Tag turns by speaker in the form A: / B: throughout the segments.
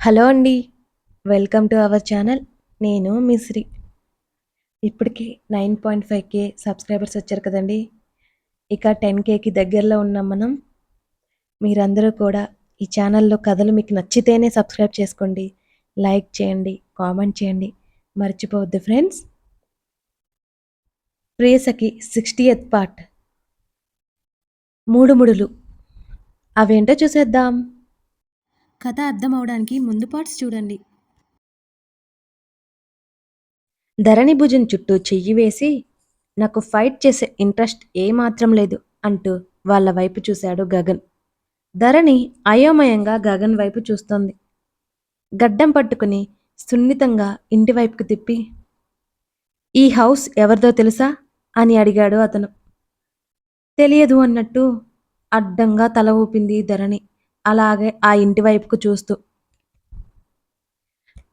A: Hello అండి welcome to our channel. నేను మిశ్రీ ఇప్పటికి nine point five K subscribers వచ్చారు కదండి. ఇక టెన్ కేకి దగ్గరలో ఉన్నాం మనం మీరందరూ కూడా ఈ ఛానల్లో కథలు మీకు నచ్చితేనే సబ్స్క్రైబ్ చేసుకోండి. లైక్ చేయండి కామెంట్ చేయండి. మర్చిపోవద్దు ఫ్రెండ్స్. ప్రేసకి సిక్స్టీ ఎత్ పార్ట్. మూడు ముడులు. అవేంటో చూసేద్దాం. కథ అర్థమవడానికి ముందు పార్ట్స్ చూడండి. ధరణి భుజం చుట్టూ చెయ్యి వేసి నాకు ఫైట్ చేసే ఇంట్రెస్ట్ ఏమాత్రం లేదు అంటూ వాళ్ళ వైపు చూశాడు గగన్. ధరణి అయోమయంగా గగన్ వైపు చూస్తోంది. గడ్డం పట్టుకుని సున్నితంగా ఇంటి వైపుకు తిప్పి ఈ హౌస్ ఎవరిదో తెలుసా? అని అడిగాడు అతను. తెలియదు అన్నట్టు అడ్డంగా తల ఊపింది ధరణి. అలాగే ఆ ఇంటి వైపుకు చూస్తూ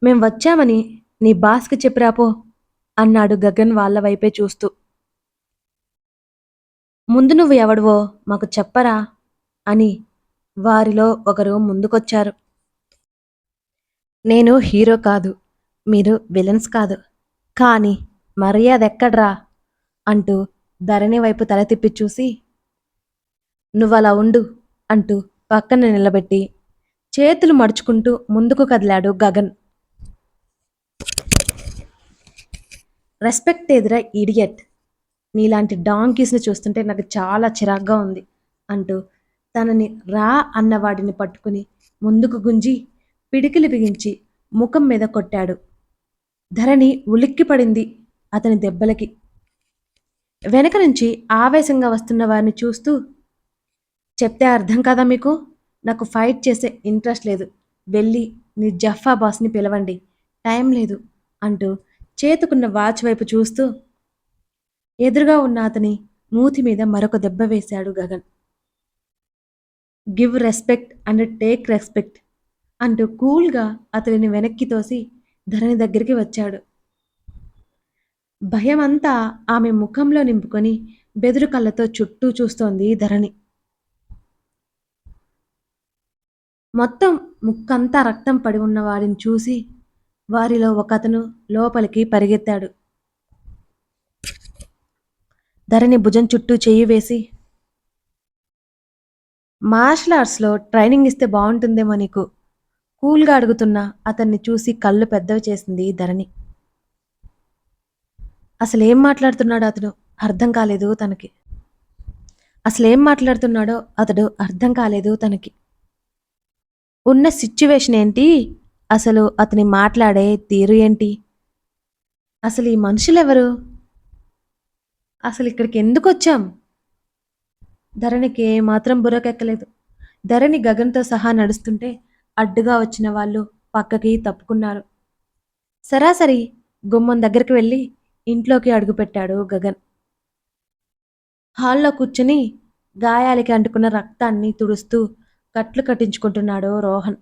A: మేం వచ్చామని నీ బాస్కి చెప్పిరాపో అన్నాడు గగన్ వాళ్ళ వైపే చూస్తూ. ముందు నువ్వు ఎవడవో మాకు చెప్పరా అని వారిలో ఒకరు ముందుకొచ్చారు. నేను హీరో కాదు మీరు విలన్స్ కాదు కానీ మర్యాద ఎక్కడ్రా అంటూ ధరణి వైపు తల తిప్పి చూసి నువ్వలా ఉండు అంటూ పక్కన నిలబెట్టి చేతులు మడుచుకుంటూ ముందుకు కదిలాడు గగన్. రెస్పెక్ట్ ఎదురా ఇడియట్. నీలాంటి డాంకీస్ని చూస్తుంటే నాకు చాలా చిరాగ్గా ఉంది అంటూ తనని రా అన్నవాడిని పట్టుకుని ముందుకు గుంజి పిడికిలి బిగించి ముఖం మీద కొట్టాడు. ధరణి ఉలిక్కిపడింది అతని దెబ్బలకి. వెనక నుంచి ఆవేశంగా వస్తున్న వారిని చూస్తూ చెప్తే అర్థం కదా మీకు? నాకు ఫైట్ చేసే ఇంట్రెస్ట్ లేదు. వెళ్ళి నీ జఫా బాస్ని పిలవండి. టైం లేదు అంటూ చేతుకున్న వాచ్ వైపు చూస్తూ ఎదురుగా ఉన్న అతని మూతి మీద మరొక దెబ్బ వేశాడు Gagan. Give respect and take respect అంటూ కూల్గా అతడిని వెనక్కి తోసి ధరణి దగ్గరికి వచ్చాడు. భయమంతా ఆమె ముఖంలో నింపుకొని బెదురు కళ్ళతో చుట్టూ చూస్తోంది ధరణి. మొత్తం ముక్కంతా రక్తం పడి ఉన్న వారిని చూసి వారిలో ఒకతను లోపలికి పరిగెత్తాడు. ధరణి భుజం చుట్టూ చెయ్యి వేసి మార్షల్ ఆర్ట్స్లో ట్రైనింగ్ ఇస్తే బాగుంటుందేమో నీకు? కూల్గా అడుగుతున్న అతన్ని చూసి కళ్ళు పెద్దవి చేసింది ధరణి. అసలు ఏం మాట్లాడుతున్నాడో అతడు అర్థం కాలేదు తనకి. అసలు ఏం మాట్లాడుతున్నాడో అతడు అర్థం కాలేదు తనకి. ఉన్న సిచ్యువేషన్ ఏంటి? అసలు అతని మాట్లాడే తీరు ఏంటి? అసలు ఈ మనుషులు ఎవరు అసలు ఇక్కడికి ఎందుకు వచ్చాం? ధరణికి ఏమాత్రం బుర్రకెక్కలేదు ధరణి గగన్తో సహా నడుస్తుంటే అడ్డుగా వచ్చిన వాళ్ళు పక్కకి తప్పుకున్నారు. సరాసరి గుమ్మం దగ్గరికి వెళ్ళి ఇంట్లోకి అడుగుపెట్టాడు గగన్. హాల్లో కూర్చుని గాయాలకి అంటుకున్న రక్తాన్ని తుడుస్తూ కట్లు కట్టించుకుంటున్నాడు రోహన్.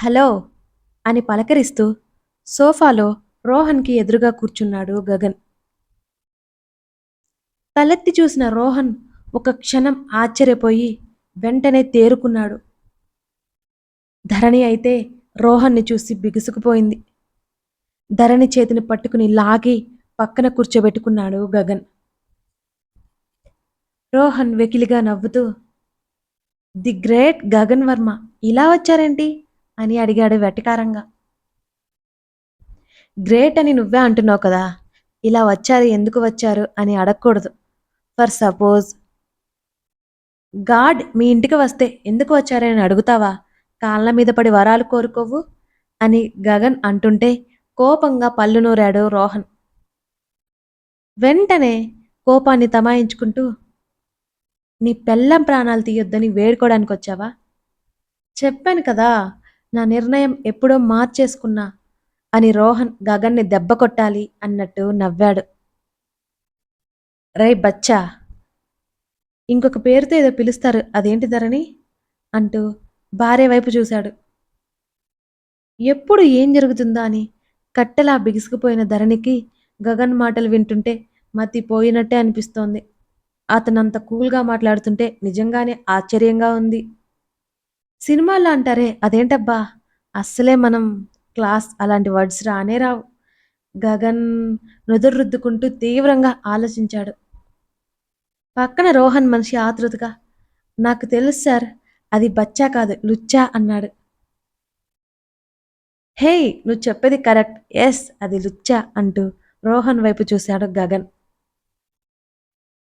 A: హలో అని పలకరిస్తూ సోఫాలో రోహన్కి ఎదురుగా కూర్చున్నాడు గగన్. తలెత్తి చూసిన రోహన్ ఒక క్షణం ఆశ్చర్యపోయి వెంటనే తేరుకున్నాడు. ధరణి అయితే రోహన్ని చూసి బిగుసుకుపోయింది. ధరణి చేతిని పట్టుకుని లాగి పక్కన కూర్చోబెట్టుకున్నాడు గగన్. రోహన్ వెకిలిగా నవ్వుతూ ది గ్రేట్ గగన్ వర్మ ఇలా వచ్చారేంటి? అని అడిగాడు వెటకారంగా. గ్రేట్ అని నువ్వే అంటున్నావు కదా ఇలా వచ్చారు ఎందుకు వచ్చారు? అని అడగకూడదు. ఫర్ సపోజ్ గాడ్ మీ ఇంటికి వస్తే ఎందుకు వచ్చారని అడుగుతావా? కాళ్ళ మీద పడి వరాలు కోరుకోవు? అని గగన్ అంటుంటే కోపంగా పళ్ళు నూరాడు రోహన్. వెంటనే కోపాన్ని తమాయించుకుంటూ నీ పెళ్ళం ప్రాణాలు తీయొద్దని వేడుకోవడానికి వచ్చావా చెప్పాను కదా నా నిర్ణయం ఎప్పుడో మార్చేసుకున్నా అని రోహన్ గగన్ని దెబ్బ కొట్టాలి అన్నట్టు నవ్వాడు. రే బచ్చా ఇంకొక పేరుతో ఏదో పిలుస్తారు అదేంటి ధరని అంటూ భార్య వైపు చూశాడు. ఎప్పుడు ఏం జరుగుతుందా అని కట్టెలా బిగుసుకుపోయిన ధరణికి గగన్ మాటలు వింటుంటే మతి పోయినట్టే అనిపిస్తోంది. అతనంత కూల్గా మాట్లాడుతుంటే నిజంగానే ఆశ్చర్యంగా ఉంది. సినిమాల్లో అంటారే అదేంటబ్బా అస్సలే మనం క్లాస్ అలాంటి వర్డ్స్ రానే రావు. గగన్ నుదురు రుద్దుకుంటూ తీవ్రంగా ఆలోచించాడు. పక్కన రోహన్ మనిషి ఆతృతగా నాకు తెలుసు సార్ అది బచ్చా కాదు లుచ్చా అన్నాడు. హే నువ్వు చెప్పేది కరెక్ట్ ఎస్ అది లుచ్చా అంటూ రోహన్ వైపు చూశాడు గగన్.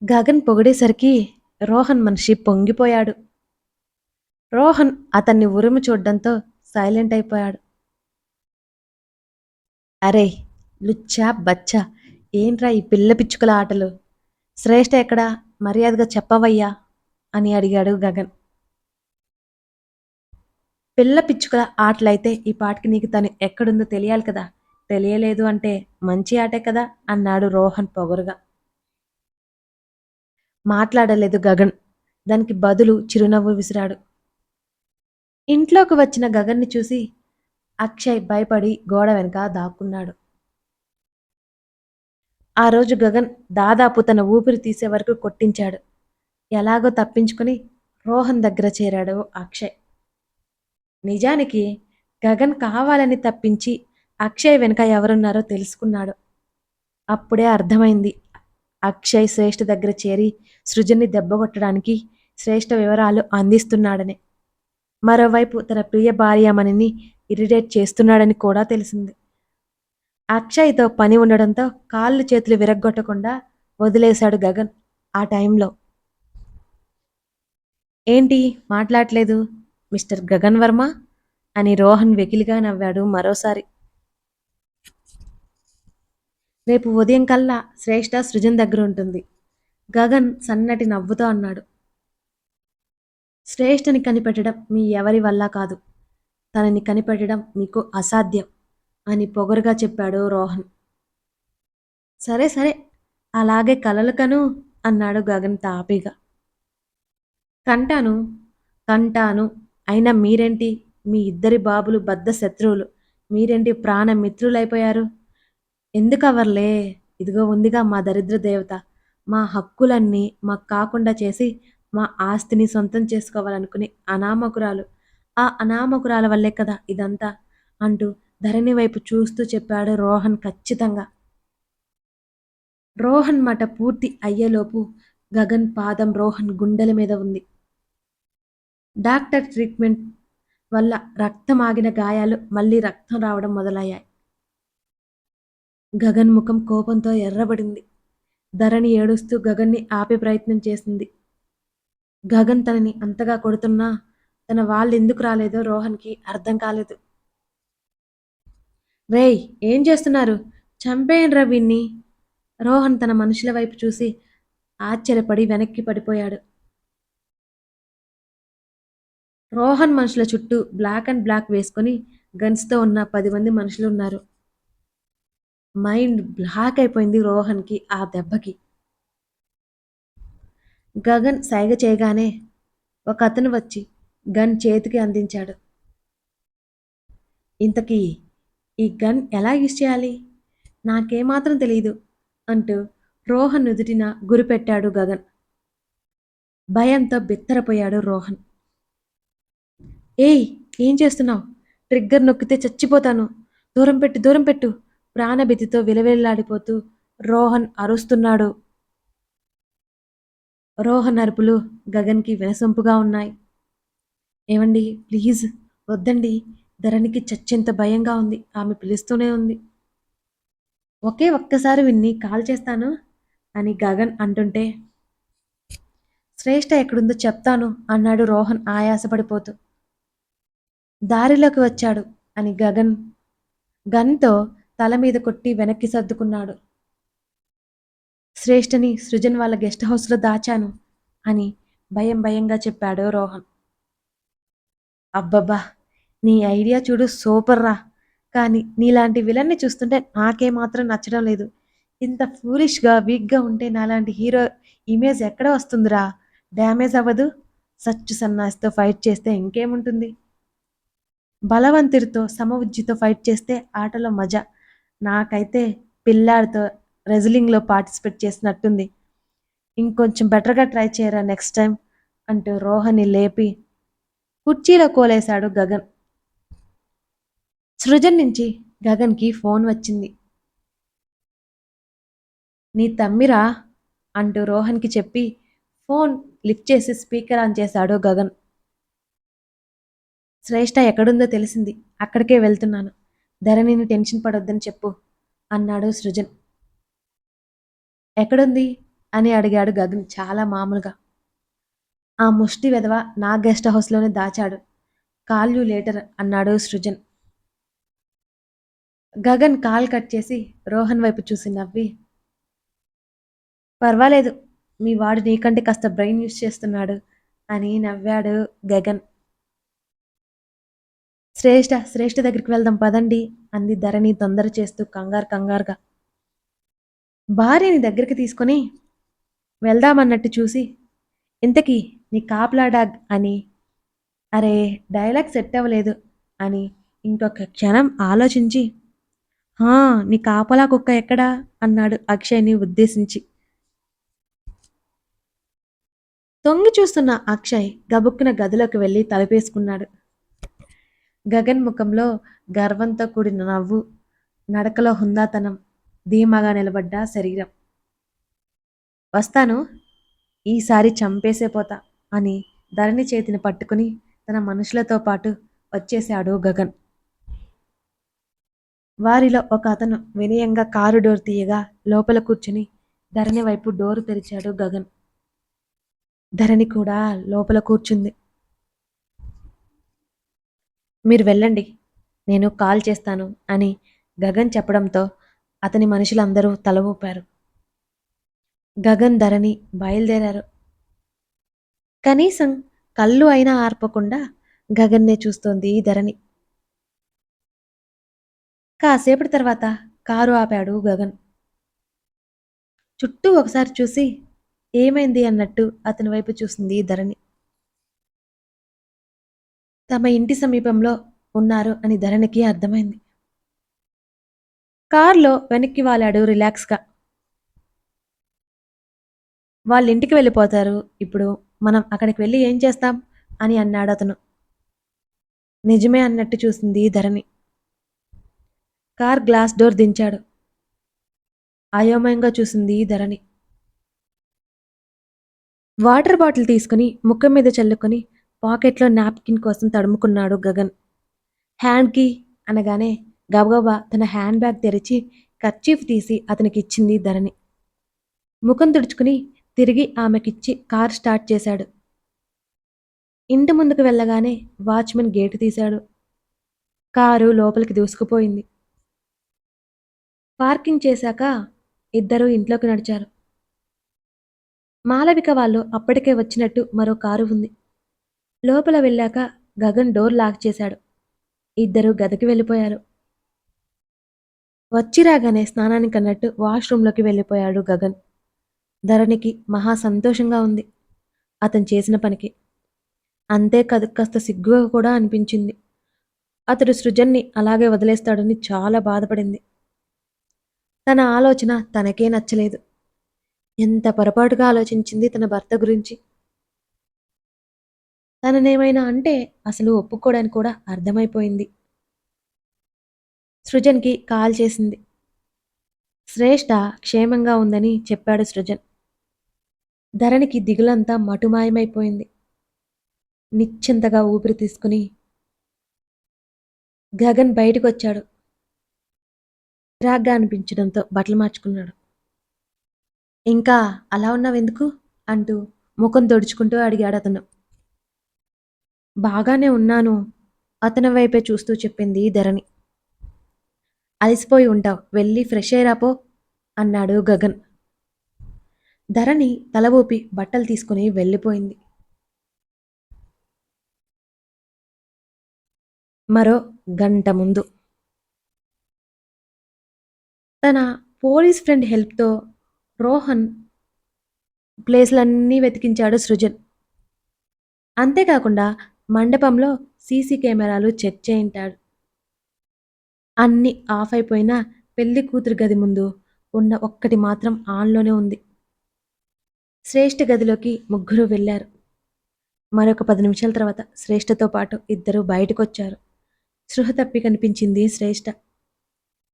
A: గగన్ పొగిడేసరికి రోహన్ మనిషి పొంగిపోయాడు. రోహన్ అతన్ని ఉరుము చూడ్డంతో సైలెంట్ అయిపోయాడు. అరే లుచ్చా బచ్చా ఏంట్రా ఈ పిల్ల పిచ్చుకల ఆటలు? శ్రేష్ఠ ఎక్కడా? మర్యాదగా చెప్పవయ్యా? అని అడిగాడు గగన్. పిల్ల పిచ్చుకల ఆటలైతే ఈ పాటికి నీకు తను ఎక్కడుందో తెలియాలి కదా? తెలియలేదు అంటే మంచి ఆటే కదా? అన్నాడు రోహన్ పొగరుగా. మాట్లాడలేదు గగన్. దానికి బదులు చిరునవ్వు విసిరాడు. ఇంట్లోకి వచ్చిన గగన్ని చూసి అక్షయ్ భయపడి గోడ వెనక దాక్కున్నాడు. ఆ రోజు గగన్ దాదాపు తన ఊపిరి తీసే వరకు కొట్టించాడు. ఎలాగో తప్పించుకుని రోహన్ దగ్గర చేరాడు అక్షయ్. నిజానికి గగన్ కావాలని తప్పించి అక్షయ్ వెనుక ఎవరున్నారో తెలుసుకున్నాడు. అప్పుడే అర్థమైంది. అక్షయ్ శ్రేష్ఠ దగ్గర చేరి సృజన్ని దెబ్బగొట్టడానికి శ్రేష్ఠ వివరాలు అందిస్తున్నాడని. మరోవైపు తన ప్రియ భార్యామణిని ఇరిటేట్ చేస్తున్నాడని కూడా తెలిసింది. అక్షయ్తో పని ఉండడంతో కాళ్ళు చేతులు విరగ్గొట్టకుండా వదిలేశాడు గగన్ ఆ టైంలో. ఏంటి? మాట్లాడలేదు? మిస్టర్ గగన్ వర్మ? అని రోహన్ వెకిలిగా నవ్వాడు మరోసారి. రేపు ఉదయం కల్లా శ్రేష్ఠ సృజన్ దగ్గర ఉంటుంది. గగన్ సన్నటి నవ్వుతో అన్నాడు. శ్రేష్ఠని కనిపెట్టడం మీ ఎవరి వల్ల కాదు. తనని కనిపెట్టడం మీకు అసాధ్యం అని పొగరుగా చెప్పాడు రోహన్. సరే సరే అలాగే కలలు కను అన్నాడు గగన్ తాపీగా. కంటాను కంటాను అయినా మీరేంటి? మీ ఇద్దరి బాబులు బద్ద శత్రువులు మీరేంటి ప్రాణ మిత్రులైపోయారు ఎందుకవర్లే? ఇదిగో ఉందిగా మా దరిద్ర దేవత. మా హక్కులన్నీ మాకు కాకుండా చేసి మా ఆస్తిని సొంతం చేసుకోవాలనుకుని అనామకురాలు. ఆ అనామకురాల వల్లే కదా ఇదంతా అంటూ ధరణి వైపు చూస్తూ చెప్పాడు రోహన్ ఖచ్చితంగా. రోహన్ మాట పూర్తి అయ్యేలోపు గగన్ పాదం రోహన్ గుండెల మీద ఉంది. డాక్టర్ ట్రీట్మెంట్ వల్ల రక్తం ఆగిన గాయాలు మళ్ళీ రక్తం రావడం మొదలయ్యాయి. గగన్ ముఖం కోపంతో ఎర్రబడింది. ధరణి ఏడుస్తూ గగన్ని ఆపే ప్రయత్నం చేసింది. గగన్ తనని అంతగా కొడుతున్నా తన వాళ్ళు ఎందుకు రాలేదో రోహన్కి అర్థం కాలేదు. రేయ్ ఏం చేస్తున్నారు? చంపేయండి వీన్ని రోహన్ తన మనుషుల వైపు చూసి ఆశ్చర్యపడి వెనక్కి పడిపోయాడు. రోహన్ మనుషుల చుట్టూ బ్లాక్ అండ్ బ్లాక్ వేసుకొని గన్స్తో ఉన్న పది మంది మనుషులు ఉన్నారు. మైండ్ బ్లాక్ అయిపోయింది రోహన్కి ఆ దెబ్బకి. గగన్ సైగ చేయగానే ఒక అతను వచ్చి గన్ చేతికి అందించాడు. ఇంతకీ ఈ గన్ ఎలా యూజ్ చేయాలి? నాకేమాత్రం తెలియదు అంటూ రోహన్ నుదుటిన గురిపెట్టాడు గగన్. భయంతో బిత్తరపోయాడు రోహన్. ఏయ్ ఏం చేస్తున్నావు? ట్రిగ్గర్ నొక్కితే చచ్చిపోతాను. దూరం పెట్టు దూరం పెట్టు. ప్రాణభీతితో విలవిల్లాడిపోతూ రోహన్ అరుస్తున్నాడు. రోహన్ అరుపులు గగన్కి వినసొంపుగా ఉన్నాయి. ఏమండి ప్లీజ్ వద్దండి. ధరణికి చచ్చేంత భయంగా ఉంది. ఆమె పిలుస్తూనే ఉంది. ఒకే ఒక్కసారి విన్ని కాల్ చేస్తాను అని గగన్ అంటుంటే శ్రేష్ఠ ఎక్కడుందో చెప్తాను అన్నాడు రోహన్ ఆయాసపడిపోతూ. దారిలోకి వచ్చాడు అని గగన్ గన్తో తల మీద కొట్టి వెనక్కి సర్దుకున్నాడు. శ్రేష్ఠని సృజన్ వాళ్ళ గెస్ట్ హౌస్లో దాచాను అని భయం భయంగా చెప్పాడు రోహన్. అబ్బబ్బా నీ ఐడియా చూడు సూపర్ రా. కానీ నీలాంటి విలన్ని చూస్తుంటే నాకేమాత్రం నచ్చడం లేదు. ఇంత ఫూలిష్గా వీక్గా ఉంటే నాలాంటి హీరో ఇమేజ్ ఎక్కడ వస్తుందిరా? డ్యామేజ్ అవ్వదు. సచ్చు సన్నాసితో ఫైట్ చేస్తే ఇంకేముంటుంది? బలవంతుడితో సమవుజ్జితో ఫైట్ చేస్తే ఆటలో మజా. నాకైతే పిల్లాడితో రెజ్లింగ్లో పార్టిసిపేట్ చేసినట్టుంది. ఇంకొంచెం బెటర్గా ట్రై చేయరా నెక్స్ట్ టైం అంటూ రోహని లేపి కుర్చీలో కోలేశాడు గగన్. సృజన్ నుంచి గగన్కి ఫోన్ వచ్చింది. నీ తమ్మిరా అంటూ రోహన్కి చెప్పి ఫోన్ లిఫ్ట్ చేసి స్పీకర్ ఆన్ చేశాడు గగన్. శ్రేష్ఠ ఎక్కడుందో తెలిసింది. అక్కడికే వెళ్తున్నాను. ధరణిని టెన్షన్ పడొద్దని చెప్పు అన్నాడు సృజన్. ఎక్కడుంది? అని అడిగాడు గగన్ చాలా మామూలుగా. ఆ ముష్టి వెధవ నా గెస్ట్ హౌస్లోనే దాచాడు. కాల్ యూ లేటర్ అన్నాడు సృజన్. గగన్ కాల్ కట్ చేసి రోహన్ వైపు చూసి నవ్వి పర్వాలేదు మీ వాడు నీకంటే కాస్త బ్రెయిన్ యూస్ చేస్తున్నాడు అని నవ్వాడు గగన్. శ్రేష్ఠ శ్రేష్ఠ దగ్గరికి వెళ్దాం పదండి అంది ధరణి తొందర చేస్తూ కంగారు కంగారుగా. భార్యని దగ్గరికి తీసుకొని వెళ్దామన్నట్టు చూసి ఇంతకీ నీ కాపలా డాగ్ అని అరే డైలాగ్ సెట్ అవ్వలేదు అని ఇంకొక క్షణం ఆలోచించి "హా, నీ కాపలా కుక్క ఎక్కడా? అన్నాడు అక్షయ్ని ఉద్దేశించి. తొంగి చూస్తున్న అక్షయ్ గబుక్కున గదిలోకి వెళ్ళి తలపేసుకున్నాడు. గగన్ ముఖంలో గర్వంతో కూడిన నవ్వు నడకలో హుందాతనం ధీమాగా నిలబడ్డ శరీరం. వస్తాను ఈసారి చంపేసే పోతా అని ధరణి చేతిని పట్టుకుని తన మనుషులతో పాటు వచ్చేశాడు గగన్. వారిలో ఒక అతను వినయంగా కారు డోర్ తీయగా లోపల కూర్చుని ధరణి వైపు డోరు తెరిచాడు గగన్. ధరణి కూడా లోపల కూర్చుంది. మీరు వెళ్ళండి నేను కాల్ చేస్తాను అని గగన్ చెప్పడంతో అతని మనుషులందరూ తల ఊపారు. గగన్ ధరణి బయలుదేరారు. కనీసం కళ్ళు అయినా ఆర్పకుండా గగన్నే చూస్తోంది ధరణి. కాసేపటి తర్వాత కారు ఆపాడు గగన్. చుట్టూ ఒకసారి చూసి ఏమైంది అన్నట్టు అతని వైపు చూసింది ధరణి. తమ ఇంటి సమీపంలో ఉన్నారు అని ధరణికి అర్థమైంది. కార్లో వెనక్కి వాలాడు రిలాక్స్గా. వాళ్ళ ఇంటికి వెళ్ళిపోతారు. ఇప్పుడు మనం అక్కడికి వెళ్ళి ఏం చేస్తాం? అని అన్నాడు అతను. నిజమే అన్నట్టు చూసింది ధరణి. కార్ గ్లాస్ డోర్ దించాడు. అయోమయంగా చూసింది ధరణి. వాటర్ బాటిల్ తీసుకుని ముఖం మీద చల్లుకొని పాకెట్లో నాప్కిన్ కోసం తడుముకున్నాడు గగన్. హ్యాండ్కి అనగానే గబగబా తన హ్యాండ్ బ్యాగ్ తెరిచి కర్చీఫ్ తీసి అతనికి ఇచ్చింది ధరణి. ముఖం తుడుచుకుని తిరిగి ఆమెకిచ్చి కార్ స్టార్ట్ చేశాడు. ఇంటి ముందుకు వెళ్ళగానే వాచ్మెన్ గేటు తీశాడు. కారు లోపలికి దూసుకుపోయింది. పార్కింగ్ చేశాక ఇద్దరూ ఇంట్లోకి నడిచారు. మాలవిక వాళ్ళు అప్పటికే వచ్చినట్టు మరో కారు ఉంది. లోపల వెళ్ళాక గగన్ డోర్ లాక్ చేశాడు. ఇద్దరు గదికి వెళ్ళిపోయారు. వచ్చి రాగానే స్నానానికి అన్నట్టు వాష్రూంలోకి వెళ్ళిపోయాడు గగన్. ధరణికి మహా సంతోషంగా ఉంది. అతను చేసిన పనికి. అంతే కాదు కాస్త సిగ్గుగా కూడా అనిపించింది. అతడు సృజన్ని అలాగే వదిలేస్తాడని చాలా బాధపడింది. తన ఆలోచన తనకే నచ్చలేదు. ఎంత పొరపాటుగా ఆలోచించింది తన భర్త గురించి. తననేమైనా అంటే అసలు ఒప్పుకోవడానికి కూడా అర్థమైపోయింది. సృజన్కి కాల్ చేసింది. శ్రేష్ఠ క్షేమంగా ఉందని చెప్పాడు సృజన్. ధరణికి దిగులంతా మటుమాయమైపోయింది. నిశ్చింతగా ఊపిరి తీసుకుని గగన్ బయటకు వచ్చాడు రాగ్గా అనిపించడంతో బట్టలు మార్చుకున్నాడు. ఇంకా అలా ఉన్నావెందుకు? అంటూ ముఖం తొడుచుకుంటూ అడిగాడు అతను. బాగానే ఉన్నాను. అతని వైపే చూస్తూ చెప్పింది ధరణి. అలసిపోయి ఉంటావు. వెళ్ళి ఫ్రెష్ అయ్యాపో అన్నాడు గగన్. ధరణి తల ఊపి బట్టలు తీసుకుని వెళ్ళిపోయింది. మరో గంట ముందు. తన పోలీస్ ఫ్రెండ్ హెల్ప్తో రోహన్ ప్లేస్లన్నీ వెతికించాడు సృజన్. అంతేకాకుండా మండపంలో సీసీ కెమెరాలు చెక్ చేయింటాడు అన్ని ఆఫ్ అయిపోయినా పెళ్ళి కూతురు గది ముందు ఉన్న ఒక్కటి మాత్రం ఆన్లోనే ఉంది. శ్రేష్ఠ గదిలోకి ముగ్గురు వెళ్ళారు. మరొక పది నిమిషాల తర్వాత శ్రేష్ఠతో పాటు ఇద్దరు బయటకొచ్చారు. సృహ తప్పి కనిపించింది శ్రేష్ఠ.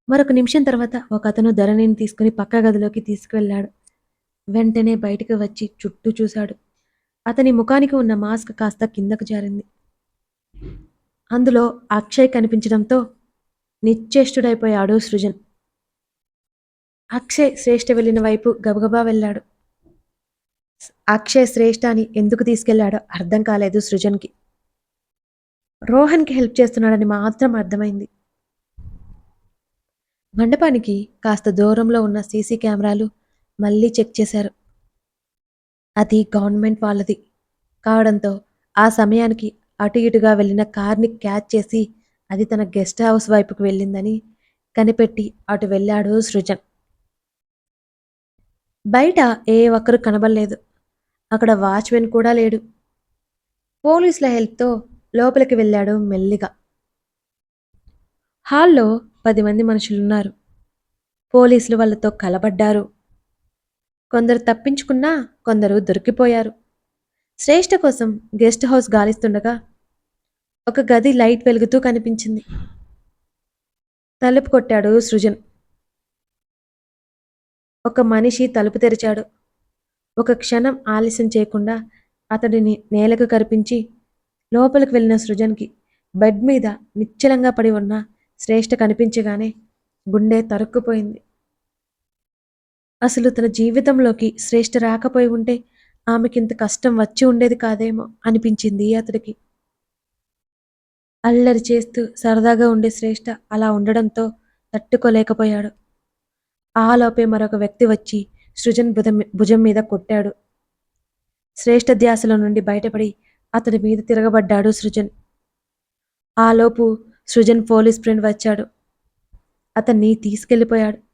A: మరొక నిమిషం తర్వాత ఒక అతను ధరణిని తీసుకుని పక్క గదిలోకి తీసుకువెళ్ళాడు. వెంటనే బయటకు వచ్చి చుట్టూ చూశాడు. అతని ముఖానికి ఉన్న మాస్క్ కాస్త కిందకు జారింది. అందులో అక్షయ్ కనిపించడంతో నిశ్చేష్టుడైపోయాడు సృజన్. అక్షయ్ శ్రేష్ఠ వెళ్ళిన వైపు గబగబా వెళ్ళాడు. అక్షయ్ శ్రేష్ఠ అని ఎందుకు తీసుకెళ్ళాడో అర్థం కాలేదు సృజన్కి. రోహన్కి హెల్ప్ చేస్తున్నాడని మాత్రం అర్థమైంది. మండపానికి కాస్త దూరంలో ఉన్న సీసీ కెమెరాలు మళ్ళీ చెక్ చేశారు. అది గవర్నమెంట్ వాళ్ళది. కావడంతో ఆ సమయానికి అటు ఇటుగా వెళ్ళిన కార్ని క్యాచ్ చేసి అది తన గెస్ట్ హౌస్ వైపుకు వెళ్ళిందని కనిపెట్టి అటు వెళ్ళాడు సృజన్. బయట ఏ ఒక్కరు కనబడలేదు. అక్కడ వాచ్మెన్ కూడా లేడు. పోలీసుల హెల్ప్తో లోపలికి వెళ్ళాడు మెల్లిగా. హాల్లో పది మంది మనుషులున్నారు. పోలీసులు వాళ్ళతో కలబడ్డారు. కొందరు తప్పించుకున్నా కొందరు దొరికిపోయారు. శ్రేష్ఠ కోసం గెస్ట్ హౌస్ గాలిస్తుండగా ఒక గది లైట్ వెలుగుతూ కనిపించింది. తలుపు కొట్టాడు సృజన్. ఒక మనిషి తలుపు తెరిచాడు. ఒక క్షణం ఆలస్యం చేయకుండా అతడిని నేలకు కరిపించి లోపలికి వెళ్ళిన సృజన్కి బెడ్ మీద నిశ్చలంగా పడి ఉన్న శ్రేష్ఠ కనిపించగానే గుండె తరుక్కుపోయింది. అసలు తన జీవితంలోకి శ్రేష్ఠ రాకపోయి ఉంటే ఆమెకింత కష్టం వచ్చి ఉండేది కాదేమో అనిపించింది అతడికి. అల్లరి చేస్తూ సరదాగా ఉండే శ్రేష్ఠ అలా ఉండడంతో తట్టుకోలేకపోయాడు. ఆలోపే మరొక వ్యక్తి వచ్చి సృజన్ భుజం భుజం మీద కొట్టాడు. శ్రేష్ఠ ధ్యాసలో నుండి బయటపడి అతడి మీద తిరగబడ్డాడు సృజన్. ఆలోపు సృజన్ పోలీస్ ఫ్రెండ్ వచ్చాడు. అతన్ని తీసుకెళ్ళిపోయాడు.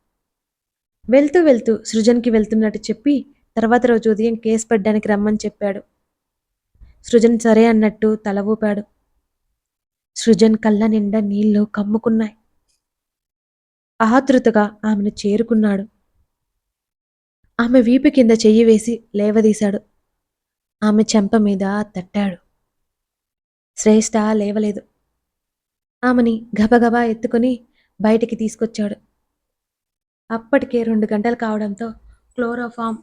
A: వెళ్తూ వెళ్తూ సృజన్కి వెళ్తున్నట్టు చెప్పి తర్వాత రోజు ఉదయం కేసు పెట్టడానికి రమ్మని చెప్పాడు. సృజన్ సరే అన్నట్టు తల ఊపాడు. సృజన్ కళ్ళ నిండా నీళ్ళు కమ్ముకున్నాయి. ఆతృతగా ఆమెను చేరుకున్నాడు. ఆమె వీపు కింద చెయ్యి వేసి లేవదీశాడు. ఆమె చెంప మీద తట్టాడు. శ్రేష్ఠ లేవలేదు. ఆమెని గబగబా ఎత్తుకుని బయటికి తీసుకొచ్చాడు. అప్పటికే రెండు గంటలు కావడంతో క్లోరోఫామ్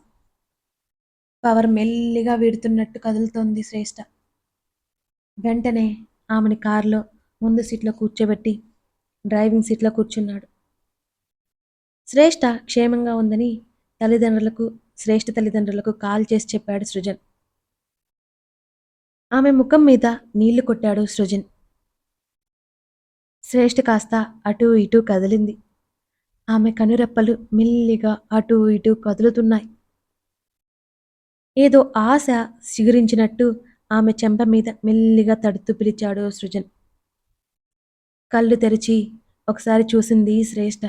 A: పవర్ మెల్లిగా విడుతున్నట్టు కదులుతోంది శ్రేష్ఠ వెంటనే ఆమెని కారులో ముందు సీట్లో కూర్చోబెట్టి డ్రైవింగ్ సీట్లో కూర్చున్నాడు. శ్రేష్ఠ క్షేమంగా ఉందని తల్లిదండ్రులకు శ్రేష్ఠ తల్లిదండ్రులకు కాల్ చేసి చెప్పాడు సృజన్. ఆమె ముఖం మీద నీళ్ళు కొట్టాడు సృజన్. శ్రేష్ఠ కాస్త అటూ ఇటూ కదిలింది. ఆమె కనురెప్పలు మెల్లిగా అటూ ఇటూ కదులుతున్నాయి. ఏదో ఆశ చిగురించినట్టు ఆమె చెంప మీద మెల్లిగా తడుతూ పిలిచాడు సృజన్. కళ్ళు తెరిచి ఒకసారి చూసింది శ్రేష్ఠ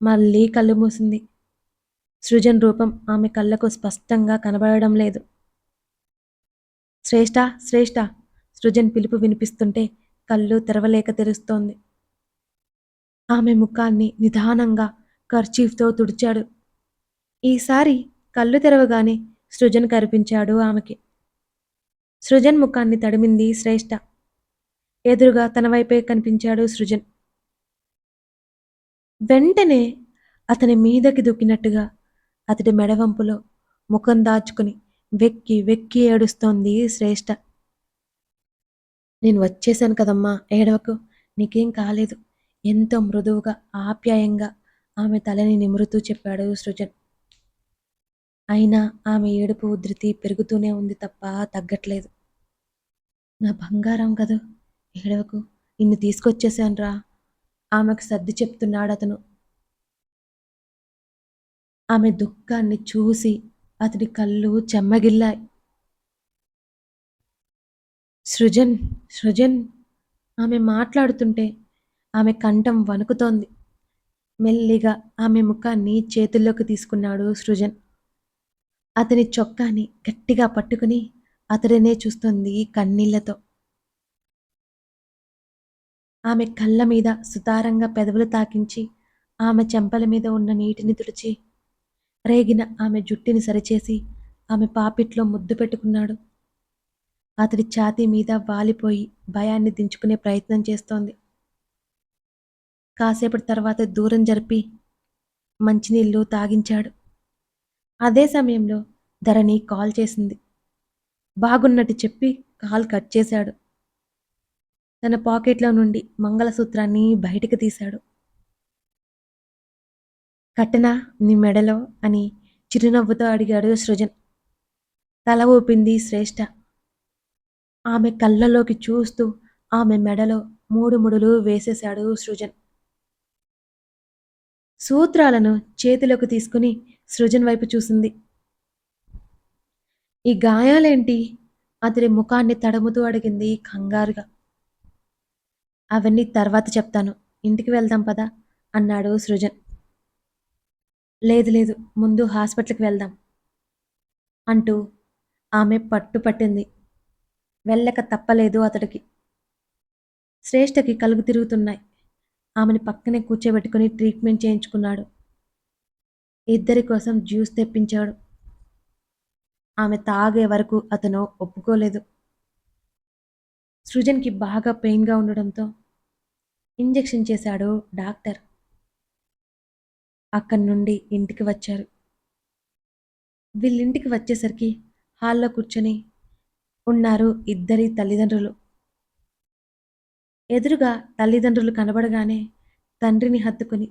A: మళ్ళీ కళ్ళు మూసింది. సృజన్ రూపం ఆమె కళ్ళకు స్పష్టంగా కనబడడం లేదు. శ్రేష్ఠ శ్రేష్ఠ సృజన్ పిలుపు వినిపిస్తుంటే కళ్ళు తెరవలేక తెరుస్తోంది. ఆమె ముఖాన్ని నిదానంగా కర్చీఫ్తో తుడిచాడు. ఈసారి కళ్ళు తెరవగానే సృజన్ కనిపించాడు ఆమెకి. సృజన్ ముఖాన్ని తడిమింది శ్రేష్ఠ ఎదురుగా తన వైపే కనిపించాడు సృజన్. వెంటనే అతని మీదకి దూకినట్టుగా అతడి మెడవంపులో ముఖం దాచుకుని వెక్కి వెక్కి ఏడుస్తోంది శ్రేష్ఠ నేను వచ్చేసాను కదమ్మా ఏడవకు నీకేం కాలేదు. ఎంతో మృదువుగా ఆప్యాయంగా ఆమె తలని నిమురుతూ చెప్పాడు సృజన్. అయినా ఆమె ఏడుపు ఉధృతి పెరుగుతూనే ఉంది తప్ప తగ్గట్లేదు. నా బంగారం కదూ ఏడవకు నిన్ను తీసుకొచ్చేసానురా ఆమెకు సర్ది చెప్తున్నాడు అతను. ఆమె దుఃఖాన్ని చూసి అతడి కళ్ళు చెమ్మగిల్లాయి. సృజన్ సృజన్ ఆమె మాట్లాడుతుంటే ఆమె కంఠం వణుకుతోంది. మెల్లిగా ఆమె ముఖాన్ని చేతుల్లోకి తీసుకున్నాడు సృజన్. అతని చొక్కాని గట్టిగా పట్టుకుని అతడినే చూస్తుంది కన్నీళ్ళతో. ఆమె కళ్ళ మీద సుతారంగా పెదవులు తాకించి ఆమె చెంపల మీద ఉన్న నీటిని తుడిచి రేగిన ఆమె జుట్టుని సరిచేసి ఆమె పాపిట్లో ముద్దు పెట్టుకున్నాడు. అతడి ఛాతీ మీద వాలిపోయి భయాన్ని దించుకునే ప్రయత్నం చేస్తోంది. కాసేపటి తర్వాత దూరం జరిపి మంచినీళ్ళు తాగించాడు. అదే సమయంలో ధరణి కాల్ చేసింది. బాగున్నట్టు చెప్పి కాల్ కట్ చేశాడు. తన పాకెట్లో నుండి మంగళసూత్రాన్ని బయటికి తీశాడు. కట్టనా నీ మెడలో అని చిరునవ్వుతో అడిగాడు సృజన్. తల ఊపింది శ్రేష్ఠ ఆమె కళ్ళలోకి చూస్తూ ఆమె మెడలో మూడు ముడులు వేసేశాడు సృజన్. సూత్రాలను చేతిలోకి తీసుకుని సృజన్ వైపు చూసింది. ఈ గాయాలేంటి? అతడి ముఖాన్ని తడుముతూ అడిగింది కంగారుగా. అవన్నీ తర్వాత చెప్తాను. ఇంటికి వెళ్దాం పదా అన్నాడు సృజన్. లేదు లేదు ముందు హాస్పిటల్కి వెళ్దాం అంటూ ఆమె పట్టు పట్టింది. వెళ్ళక తప్పలేదు అతడికి. శ్రేష్టకి కలుగు తిరుగుతున్నాయి. ఆమెను పక్కనే కూర్చోబెట్టుకుని ట్రీట్మెంట్ చేయించుకున్నాడు. ఇద్దరి కోసం జ్యూస్ తెప్పించాడు. ఆమె తాగే వరకు అతను ఒప్పుకోలేదు. సృజన్కి బాగా పెయిన్గా ఉండడంతో ఇంజెక్షన్ చేశాడు డాక్టర్. అక్కడి నుండి ఇంటికి వచ్చారు. వీళ్ళింటికి వచ్చేసరికి హాల్లో కూర్చొని ఉన్నారు ఇద్దరి తల్లిదండ్రులు. ఎదురుగా తల్లిదండ్రులు కనబడగానే తండ్రిని హత్తుకుని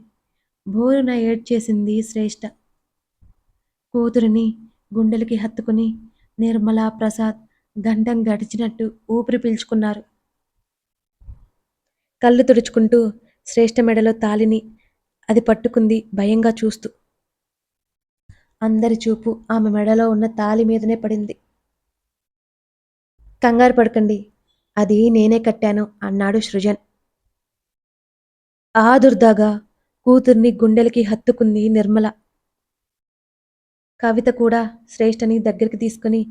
A: బోరున ఏడ్చేసింది శ్రేష్ఠ కూతురిని గుండెలకి హత్తుకుని నిర్మలా ప్రసాద్ గండం గడిచినట్టు ఊపిరి పీల్చుకున్నారు. కళ్ళు తుడుచుకుంటూ శ్రేష్ఠ మెడలో తాలిని అది పట్టుకుంది భయంగా చూస్తూ. అందరి చూపు ఆమె మెడలో ఉన్న తాలి మీదనే పడింది. కంగారు పడకండి అది నేనే కట్టాను అన్నాడు సృజన్. ఆదుర్దాగా కూతుర్ని గుండెలకి హత్తుకుంది నిర్మల. కవిత కూడా శ్రేష్ఠని దగ్గరికి తీసుకుని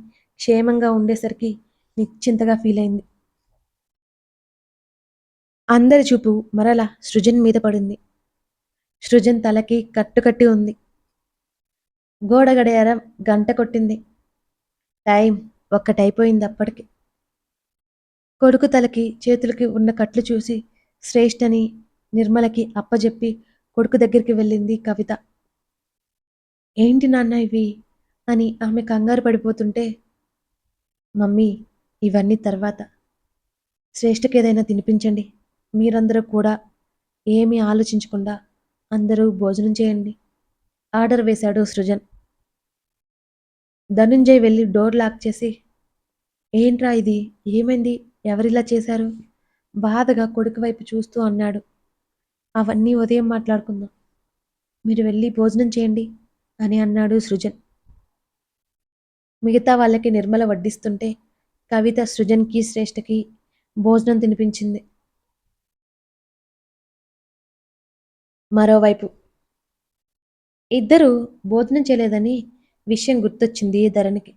A: క్షేమంగా ఉండేసరికి నిశ్చింతగా ఫీల్ అయింది అందరి చూపు మరలా సృజన్ మీద పడింది. సృజన్ తలకి కట్టుకట్టి ఉంది. గోడ గడియారం గంట కొట్టింది. టైం ఒక్కటైపోయింది అప్పటికి. కొడుకు తలకి చేతులకి ఉన్న కట్లు చూసి శ్రేష్ఠని నిర్మలకి అప్పజెప్పి కొడుకు దగ్గరికి వెళ్ళింది కవిత. ఏంటి నాన్న ఇవి? అని ఆమె కంగారు పడిపోతుంటే మమ్మీ ఇవన్నీ తర్వాత. శ్రేష్ఠకి ఏదైనా తినిపించండి. మీరందరూ కూడా ఏమీ ఆలోచించకుండా అందరూ భోజనం చేయండి. ఆర్డర్ వేశాడు సృజన్. ధనుంజయ్ వెళ్ళి డోర్ లాక్ చేసి ఏంట్రా ఇది? ఏమైంది? ఎవరిలా చేశారు? బాధగా కొడుకు వైపు చూస్తూ అన్నాడు. అవన్నీ ఉదయం మాట్లాడుకుందాం. మీరు వెళ్ళి భోజనం చేయండి అని అన్నాడు సృజన్. మిగతా వాళ్ళకి నిర్మల వడ్డిస్తుంటే కవిత సృజన్కి శ్రేష్ఠకి భోజనం తినిపించింది. మరోవైపు. ఇద్దరూ భోజనం చేయలేదని విషయం గుర్తొచ్చింది ధరణికి.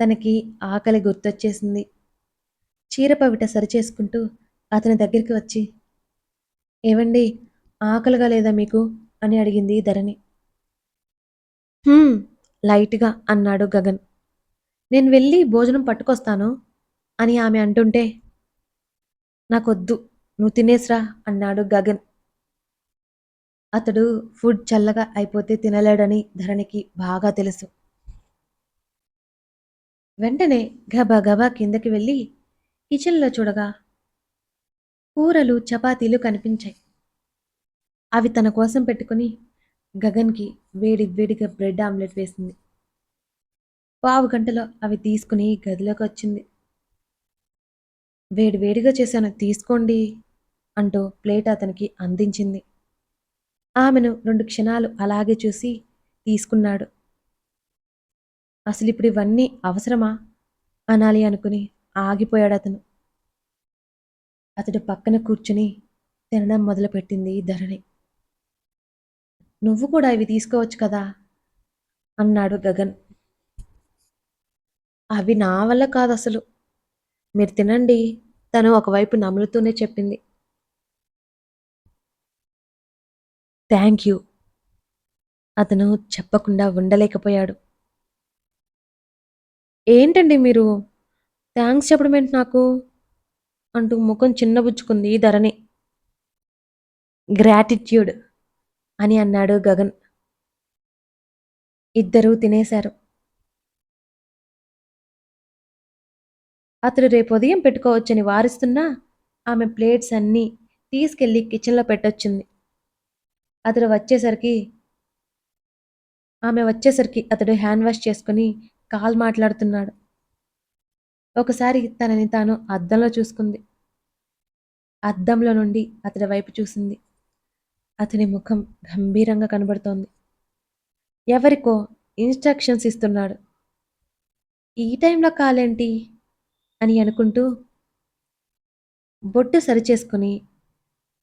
A: తనకి ఆకలి గుర్తొచ్చేసింది. చీరపవిట సరిచేసుకుంటూ అతని దగ్గరికి వచ్చి ఏవండి ఆకలిగా లేదా మీకు? అని అడిగింది ధరణి. లైట్గా అన్నాడు గగన్. నేను వెళ్ళి భోజనం పట్టుకొస్తాను అని ఆమె అంటుంటే నాకొద్దు నువ్వు తినేసిరా అన్నాడు గగన్. అతడు ఫుడ్ చల్లగా అయిపోతే తినలేడని ధరణికి బాగా తెలుసు. వెంటనే గబా గబా కిందకి వెళ్ళి కిచెన్లో చూడగా కూరలు చపాతీలు కనిపించాయి. అవి తన కోసం పెట్టుకుని గగన్కి వేడి వేడిగా బ్రెడ్ ఆమ్లెట్ వేసింది. పావు గంటలో అవి తీసుకుని గదిలోకి వచ్చింది. వేడి వేడిగా చేశాను తీసుకోండి అంటూ ప్లేట్ అతనికి అందించింది. ఆమెను రెండు క్షణాలు అలాగే చూసి తీసుకున్నాడు. అసలు ఇప్పుడు ఇవన్నీ అవసరమా? అనాలి అనుకుని ఆగిపోయాడు అతను. అతడు పక్కన కూర్చుని తినడం మొదలుపెట్టింది ధరణి. నువ్వు కూడా ఇవి తీసుకోవచ్చు కదా? అన్నాడు గగన్. అవి నా వల్ల కాదు అసలు మీరు తినండి. తను ఒకవైపు నములుతూనే చెప్పింది. Thank you. అతను చెప్పకుండా ఉండలేకపోయాడు. ఏంటండి మీరు? థ్యాంక్స్ చెప్పడం ఏంటి నాకు? అంటూ ముఖం చిన్నబుచ్చుకుంది ధరణి. గ్రాటిట్యూడ్ అని అన్నాడు గగన్. ఇద్దరూ తినేశారు. అతడు రేపు ఉదయం పెట్టుకోవచ్చని వారిస్తున్నా ఆమె ప్లేట్స్ అన్నీ తీసుకెళ్ళి కిచెన్లో పెట్టొచ్చింది. అతడు వచ్చేసరికి ఆమె వచ్చేసరికి అతడు హ్యాండ్ వాష్ చేసుకుని కాల్ మాట్లాడుతున్నాడు. ఒకసారి తనని తాను అద్దంలో చూసుకుంది. అద్దంలో నుండి అతడి వైపు చూసింది. అతని ముఖం గంభీరంగా కనబడుతోంది. ఎవరికో ఇన్స్ట్రక్షన్స్ ఇస్తున్నాడు. ఈ టైంలో కాలేంటి? అని అనుకుంటూ బొట్టు సరిచేసుకొని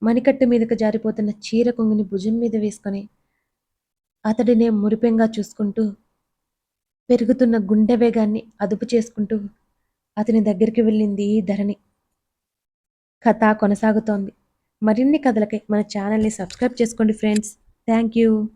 A: మణికట్టు మీదకు జారిపోతున్న చీర కొంగుని భుజం మీద వేసుకొని అతడినే మురిపెంగా చూసుకుంటూ పెరుగుతున్న గుండె వేగాన్ని అదుపు చేసుకుంటూ అతని దగ్గరికి వెళ్ళింది ధరణి. కథ కొనసాగుతోంది. మరిన్ని కథలకై మన ఛానల్ని సబ్స్క్రైబ్ చేసుకోండి ఫ్రెండ్స్. Thank you.